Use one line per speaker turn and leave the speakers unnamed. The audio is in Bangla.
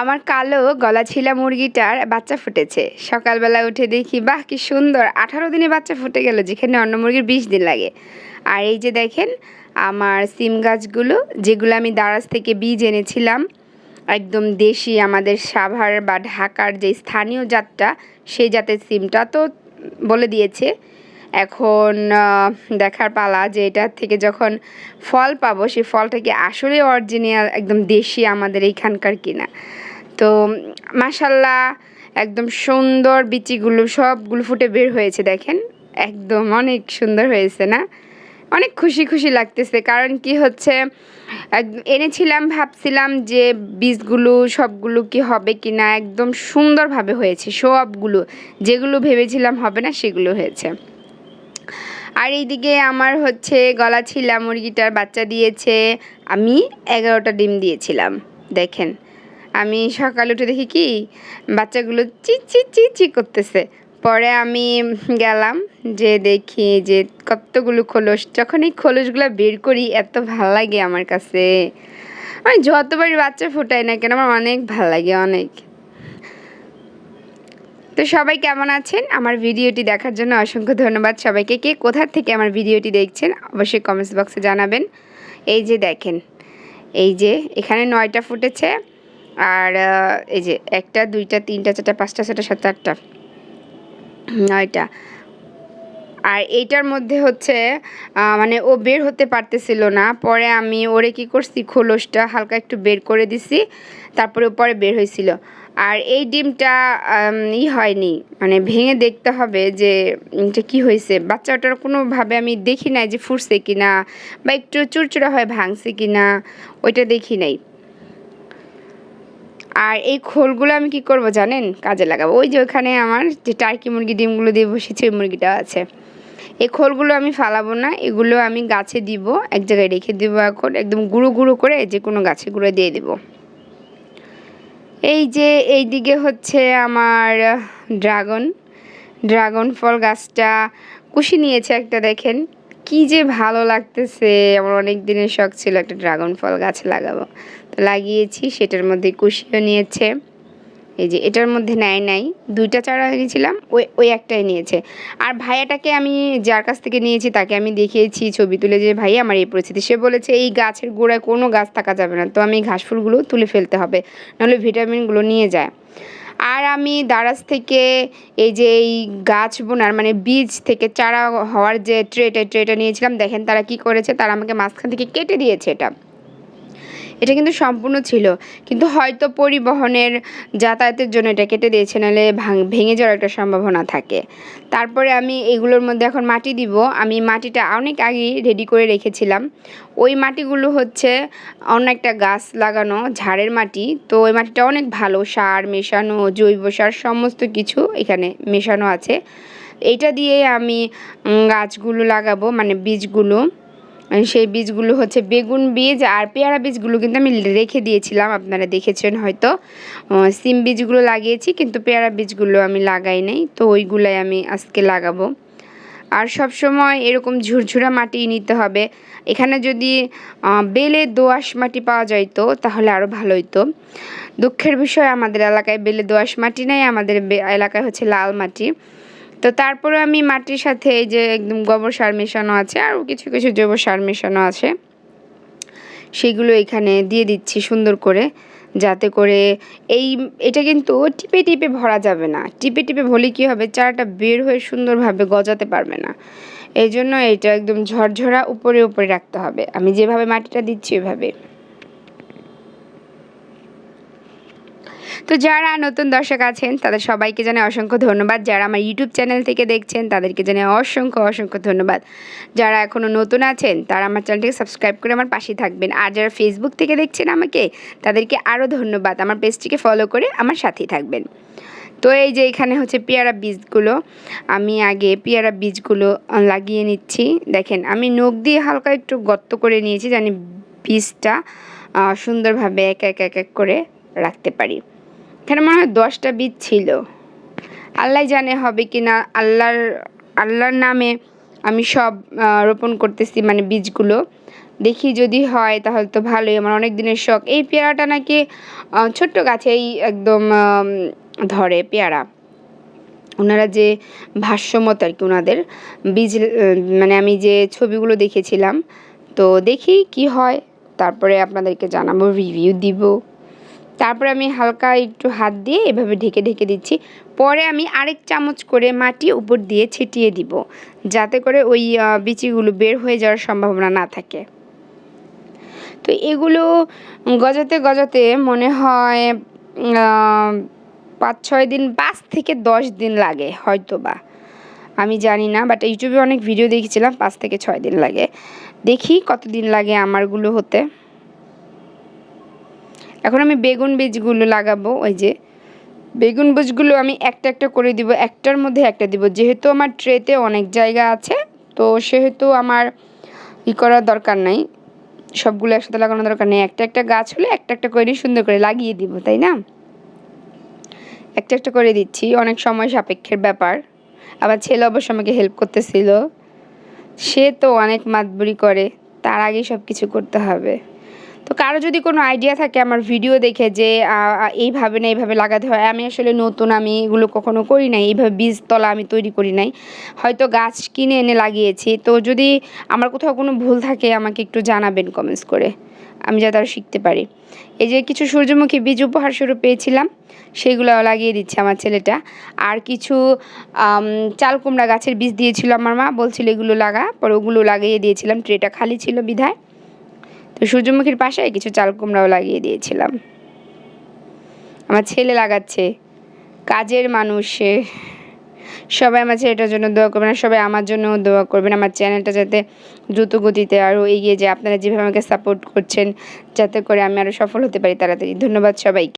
আমার কালো গলা ছিলা মুরগিটার বাচ্চা ফুটেছে। সকালবেলা উঠে দেখি, বাহ, কি সুন্দর। আঠারো দিনে বাচ্চা ফুটে গেল, যেখানে অন্য মুরগির বিশ দিন লাগে। আর এই যে দেখেন, আমার সিম গাছগুলো, যেগুলো আমি দারাজ থেকে বীজ এনেছিলাম, একদম দেশি আমাদের সাভার বা ঢাকার যে স্থানীয় জাতটা, সেই জাতের সিমটা তো বলে দিয়েছে। এখন দেখার পালা যে এটা থেকে যখন ফল পাবো, সেই ফলটা কি আসলে অরিজিনাল একদম দেশি আমাদের এইখানকার কিনা। তো মাসাল্লাহ একদম সুন্দর বিচিগুলো সবগুলো ফুটে বের হয়েছে দেখেন। একদম অনেক সুন্দর হয়েছে না? অনেক খুশি খুশি লাগতেছে কারণ কি হচ্ছে এনেছিলাম, ভাবছিলাম যে বীজগুলো সবগুলো কি হবে কি না একদম সুন্দরভাবে হয়েছে। সবগুলো, যেগুলো ভেবেছিলাম হবে না সেগুলো হয়েছে। আর এইদিকে আমার হচ্ছে গলা ছিলা, মুরগিটার বাচ্চা দিয়েছে, আমি এগারোটা ডিম দিয়েছিলাম, দেখেন। আমি সকালে উঠে দেখি কি, বাচ্চাগুলো চি চি চি চি করতেছে। পরে আমি গেলাম যে দেখি যে কতগুলো খোলস, যখন এই খোলসগুলো বের করি এত ভালো লাগে আমার কাছে। আমি যতবারই বাচ্চা ফুটাই না কেন, আমার অনেক ভালো লাগে, অনেক। তো সবাই কেমন আছেন? আমার ভিডিওটি দেখার জন্য অসংখ্য ধন্যবাদ সবাইকে। কে কোথার থেকে আমার ভিডিওটি দেখছেন, অবশ্যই কমেন্টস বক্সে জানাবেন। এই যে দেখেন, এই যে এখানে নয়টা ফুটেছে। আর এই যে একটা, দুইটা, তিনটা, চারটা, পাঁচটা ছটা সাতটা, আটটা, নয়টা। আর এইটার মধ্যে হচ্ছে মানে ও বের হতে পারতেছিল না। পরে আমি ওরে কি করছি, খোলসটা হালকা একটু বের করে দিছি, তারপরে পরে বের হয়েছিল। আর এই ডিমটা ই হয়নি মানে ভেঙে দেখতে হবে যে এটা কি হয়েছে। বাচ্চাটার কোনোভাবে আমি দেখি নাই যে ফুটছে কিনা, বা একটু চুরচুরা হয়ে ভাঙছে কিনা, ওইটা দেখি নাই। আর এই খোলগুলো আমি কি করব জানেন? কাজে লাগাবো। ওই যে ওখানে আমার যে টার্কি মুরগি, ডিমগুলো দিয়ে বসেছি, ওই মুরগিটাও আছে। এই খোলগুলো আমি ফালাবো না, এগুলো আমি গাছে দিব, এক জায়গায় রেখে দিব এখন, একদম গুঁড়ো গুঁড়ো করে যে কোনো গাছে গুঁড়ো দিয়ে দিব। এই যে এই দিকে হচ্ছে আমার ড্রাগন। ড্রাগন ফল গাছটা কুশি নিয়েছে একটা দেখেন। কি যে ভালো লাগতেছে। আমার অনেক দিনের শখ ছিল একটা ড্রাগন ফল গাছ লাগাবো। তো লাগিয়েছি, সেটার মধ্যে কুশিও নিয়েছে। এই যে এটার মধ্যে নেয় নাই। দুইটা চারা নিয়েছিলাম ওই ওই একটাই নিয়েছে। আর ভাইয়াটাকে আমি যার কাছ থেকে নিয়েছি, তাকে আমি দেখিয়েছি, ছবি তুলে যে, ভাই, আমার এই পরিস্থিতি। সে বলেছে, এই গাছের গোড়ায় কোনো গাছ থাকা যাবে না। তো আমি ঘাস ফুলগুলো তুলে ফেলতে হবে। নাহলে ভিটামিনগুলো নিয়ে যায়। আর আমি দারাজ থেকে এই যে এই গাছ বোনার মানে বীজ থেকে চারা হওয়ার যে ট্রেটা ট্রেটা নিয়েছিলাম, দেখেন তারা কি করেছে, তারা আমাকে মাঝখান থেকে কেটে দিয়েছে এটা। এটা কিন্তু সম্পূর্ণ ছিল। কিন্তু হয়তো পরিবহনের যাতায়াতের জন্য এটা কেটে দিয়েছে, নাহলে ভাঙ- যাওয়ার একটা সম্ভাবনা থাকে। তারপরে আমি এগুলোর মধ্যে এখন মাটি দিব। আমি মাটিটা অনেক আগেই রেডি করে রেখেছিলাম। ওই মাটিগুলো হচ্ছে অন্য একটা গাছ লাগানো, ঝাড়ের মাটি। তো ওই মাটিটা অনেক ভালো, সার মেশানো, জৈব সার সমস্ত কিছু এখানে মেশানো আছে। এইটা দিয়ে আমি গাছগুলো লাগাবো মানে বীজগুলো। সেই বীজগুলো হচ্ছে বেগুন বীজ আর পেয়ারা বীজগুলো কিন্তু আমি রেখে দিয়েছিলাম, আপনারা দেখেছেন হয়তো। সিম বীজগুলো লাগিয়েছি কিন্তু পেয়ারা বীজগুলো আমি লাগাই নাই, তো ওইগুলাই আমি আজকে লাগাবো। আর সব সময় এরকম ঝুরঝুরা মাটি নিতে হবে। এখানে যদি বেলে দোআঁশ মাটি পাওয়া যাইতো তাহলে আরও ভালো হতো দুঃখের বিষয়, আমাদের এলাকায় বেলে দোআঁশ মাটি নেই, আমাদের এলাকায় হচ্ছে লাল মাটি। তো তারপরে আমি মাটির সাথে এই যে একদম গোবর সার মেশানো আছে আর কিছু কিছু জৈব সার মেশানো আছে। সেগুলো এখানে দিয়ে দিচ্ছি সুন্দর করে, যাতে করে এই, এটা কিন্তু টিপে টিপে ভরা যাবে না। টিপে টিপে ভরলে কী হবে? চারাটা বের হয়ে সুন্দরভাবে গজাতে পারবে না। এই জন্য এটা একদম ঝরঝরা উপরে উপরে রাখতে হবে। আমি যেভাবে মাটিটা দিচ্ছি ওইভাবে। তো যারা নতুন দর্শক আছেন, তাদের সবাইকে জানাই অসংখ্য ধন্যবাদ। যারা আমার ইউটিউব চ্যানেল থেকে দেখছেন, তাদেরকে জানাই অসংখ্য অসংখ্য ধন্যবাদ। যারা এখনও নতুন আছেন, তারা আমার চ্যানেলটিকে সাবস্ক্রাইব করে আমার পাশে থাকবেন। আর যারা ফেসবুক থেকে দেখছেন আমাকে, তাদেরকে আরও ধন্যবাদ। আমার পেজটিকে ফলো করে আমার সাথেই থাকবেন। তো এই যে এখানে হচ্ছে পেয়ারা বীজগুলো, আমি আগে পেয়ারা বীজগুলো লাগিয়ে নিচ্ছি। দেখেন, আমি নখ দিয়ে হালকা একটু গর্ত করে নিয়েছি, জানি বীজটা সুন্দরভাবে এক এক এক এক করে রাখতে পারি। এখানে মনে হয় দশটা বীজ ছিল। আল্লাহ জানে হবে কি না, আল্লাহর আল্লাহর নামে আমি সব রোপণ করতেছি মানে বীজগুলো। দেখি যদি হয় তাহলে তো ভালোই, আমার অনেক দিনের শখ। এই পেয়ারাটা নাকি ছোট্ট গাছেই একদম ধরে পেয়ারা। ওনারা যে ভাষ্যমত আর কি ওনাদের, বীজ মানে আমি যে ছবিগুলো দেখেছিলাম, তো দেখি কি হয়, তারপরে আপনাদেরকে জানাব রিভিউ দিব। তারপরে আমি হালকা একটু হাত দিয়ে এভাবে ঢেকে ঢেকে দিচ্ছি। পরে আমি আরেক চামচ করে মাটি উপর দিয়ে ছিটিয়ে দিব, যাতে করে ওই বিচিগুলো বের হয়ে যাওয়ার সম্ভাবনা না থাকে। তো এগুলো গজাতে গজাতে মনে হয় পাঁচ ছয় দিন, পাঁচ থেকে দশ দিন লাগে হয়তো বা আমি জানি না বাট ইউটিউবে অনেক ভিডিও দেখেছিলাম, পাঁচ থেকে ছয় দিন লাগে। দেখি কতদিন লাগে আমারগুলো হতে। এখন আমি বেগুন বীজগুলো লাগাবো, ওই যে। বেগুন বীজগুলো আমি একটা একটা করে দিব, একটার মধ্যে একটা দিব। যেহেতু আমার ট্রেতে অনেক জায়গা আছে, তো সেহেতু আমার ই করার দরকার নাই। সবগুলো একসাথে লাগানোর দরকার নেই। একটা একটা গাছ হলে একটা একটা করে সুন্দর করে লাগিয়ে দিব, তাই না? একটা একটা করে দিচ্ছি, অনেক সময় সাপেক্ষের ব্যাপার। আবার ছেলে অবশ্য আমাকে হেল্প করতেছিল। সে তো অনেক মাতবুরি করে, তার আগেই সব কিছু করতে হবে। তো কারও যদি কোনো আইডিয়া থাকে আমার ভিডিও দেখে যে এইভাবে না এইভাবে লাগাতে হয়। আমি আসলে নতুন, আমি এগুলো কখনো করি নাই। এইভাবে বীজতলা আমি তৈরি করি নাই। হয়তো গাছ কিনে এনে লাগিয়েছি। তো যদি আমার কোথাও কোনো ভুল থাকে, আমাকে একটু জানাবেন কমেন্টস করে। আমি যাতে আরও শিখতে পারি। এই যে কিছু সূর্যমুখী বীজ উপহার স্বরূপ পেয়েছিলাম, সেগুলো লাগিয়ে দিচ্ছে আমার ছেলেটা। আর কিছু চাল কুমড়া গাছের বীজ দিয়েছিল আমার মা। বলছিল এগুলো লাগা। পরে ওগুলো লাগিয়ে দিয়েছিলাম। ট্রেটা খালি ছিল বিধায়। তো সূর্যমুখীর পাশে কিছু চাল কুমড়াও লাগিয়ে দিয়েছিলাম। আমার ছেলে লাগাচ্ছে, কাজের মানুষে সবাই আমার ছেলেটার জন্য দোয়া করবেন আর সবাই আমার জন্য দোয়া করবেন। আমার চ্যানেলটা যাতে দ্রুত গতিতে আরও এগিয়ে যায়। আপনারা যেভাবে আমাকে সাপোর্ট করছেন, যাতে করে আমি আরও সফল হতে পারি তাড়াতাড়ি। ধন্যবাদ সবাইকে।